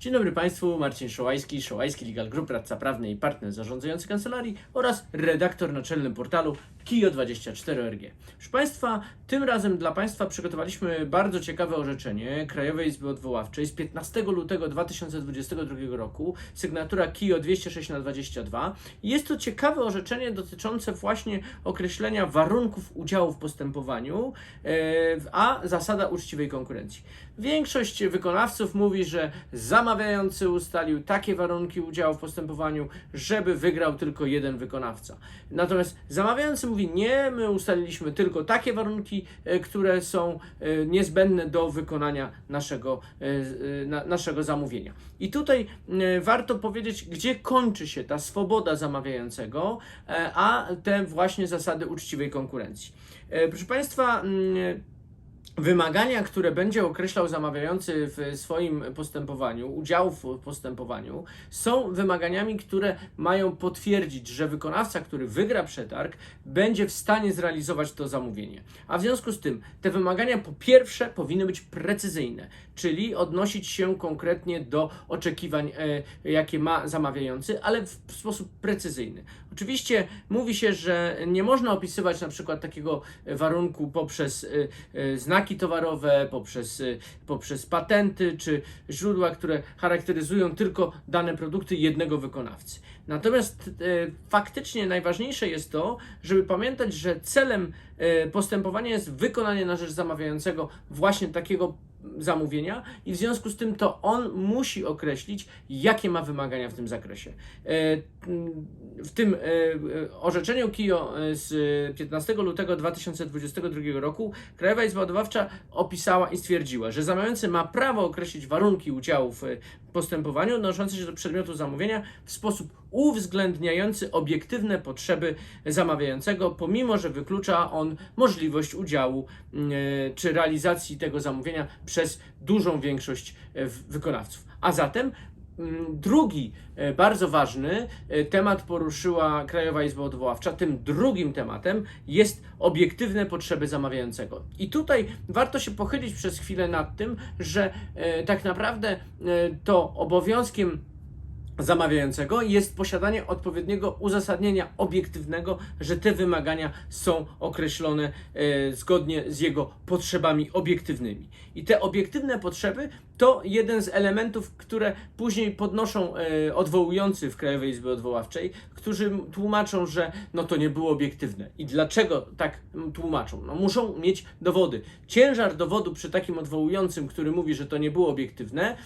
Dzień dobry Państwu, Marcin Szołajski, Szołajski Legal Group, radca prawny i partner zarządzający kancelarii oraz redaktor naczelny portalu KIO24RG. Proszę Państwa, tym razem dla Państwa przygotowaliśmy bardzo ciekawe orzeczenie Krajowej Izby Odwoławczej z 15 lutego 2022 roku, sygnatura KIO 206 na 22. Jest to ciekawe orzeczenie dotyczące właśnie określenia warunków udziału w postępowaniu, e, a zasada uczciwej konkurencji. Większość wykonawców mówi, że zamawiający ustalił takie warunki udziału w postępowaniu, żeby wygrał tylko jeden wykonawca. Natomiast zamawiający mówi, nie, my ustaliliśmy tylko takie warunki, e, które są e, niezbędne do wykonania naszego, e, na, naszego zamówienia. I tutaj warto powiedzieć, gdzie kończy się ta swoboda zamawiającego, a te właśnie zasady uczciwej konkurencji. Proszę Państwa, mm, Wymagania, które będzie określał zamawiający w swoim postępowaniu, udział w postępowaniu, są wymaganiami, które mają potwierdzić, że wykonawca, który wygra przetarg, będzie w stanie zrealizować to zamówienie. A w związku z tym te wymagania po pierwsze powinny być precyzyjne, czyli odnosić się konkretnie do oczekiwań, e, jakie ma zamawiający, ale w sposób precyzyjny. Oczywiście mówi się, że nie można opisywać na przykład takiego warunku poprzez e, e, znaki towarowe, poprzez, e, poprzez patenty czy źródła, które charakteryzują tylko dane produkty jednego wykonawcy. Natomiast e, faktycznie najważniejsze jest to, żeby pamiętać, że celem e, postępowania jest wykonanie na rzecz zamawiającego właśnie takiego zamówienia i w związku z tym to on musi określić, jakie ma wymagania w tym zakresie. E, W tym e, e, orzeczeniu KIO z 15 lutego 2022 roku Krajowa Izba Odwoławcza opisała i stwierdziła, że zamawiający ma prawo określić warunki udziału w postępowaniu odnoszące się do przedmiotu zamówienia w sposób uwzględniający obiektywne potrzeby zamawiającego, pomimo że wyklucza on możliwość udziału mm, e, czy realizacji tego zamówienia przez dużą większość e, wykonawców. A zatem mm, drugi e, bardzo ważny temat poruszyła Krajowa Izba Odwoławcza. Tym drugim tematem jest obiektywne potrzeby zamawiającego. I tutaj warto się pochylić przez chwilę nad tym, że tak naprawdę to obowiązkiem zamawiającego jest posiadanie odpowiedniego uzasadnienia obiektywnego, że te wymagania są określone e, zgodnie z jego potrzebami obiektywnymi. I te obiektywne potrzeby to jeden z elementów, które później podnoszą e, odwołujący w Krajowej Izbie Odwoławczej, którzy tłumaczą, że no to nie było obiektywne. I dlaczego tak tłumaczą? No muszą mieć dowody. Ciężar dowodu przy takim odwołującym, który mówi, że to nie było obiektywne,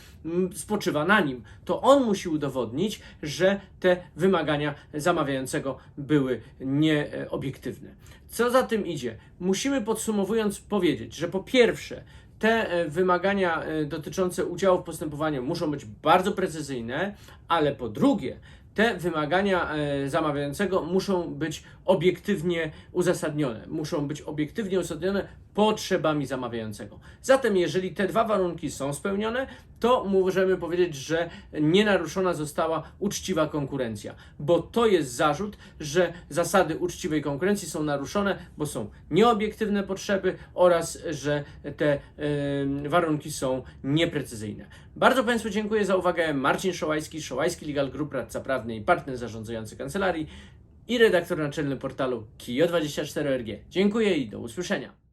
spoczywa na nim. To on musi udowodnić, że te wymagania zamawiającego były nieobiektywne. Co za tym idzie? Musimy podsumowując powiedzieć, że po pierwsze, te e, wymagania e, dotyczące udziału w postępowaniu muszą być bardzo precyzyjne, ale po drugie, te wymagania e, zamawiającego muszą być obiektywnie uzasadnione. Muszą być obiektywnie uzasadnione potrzebami zamawiającego. Zatem, jeżeli te dwa warunki są spełnione, to możemy powiedzieć, że nie naruszona została uczciwa konkurencja, bo to jest zarzut, że zasady uczciwej konkurencji są naruszone, bo są nieobiektywne potrzeby oraz że te e, warunki są nieprecyzyjne. Bardzo Państwu dziękuję za uwagę. Marcin Szołajski, Szołajski Legal Group, radca prawny i partner zarządzający kancelarii i redaktor naczelny portalu KIO24RG. Dziękuję i do usłyszenia.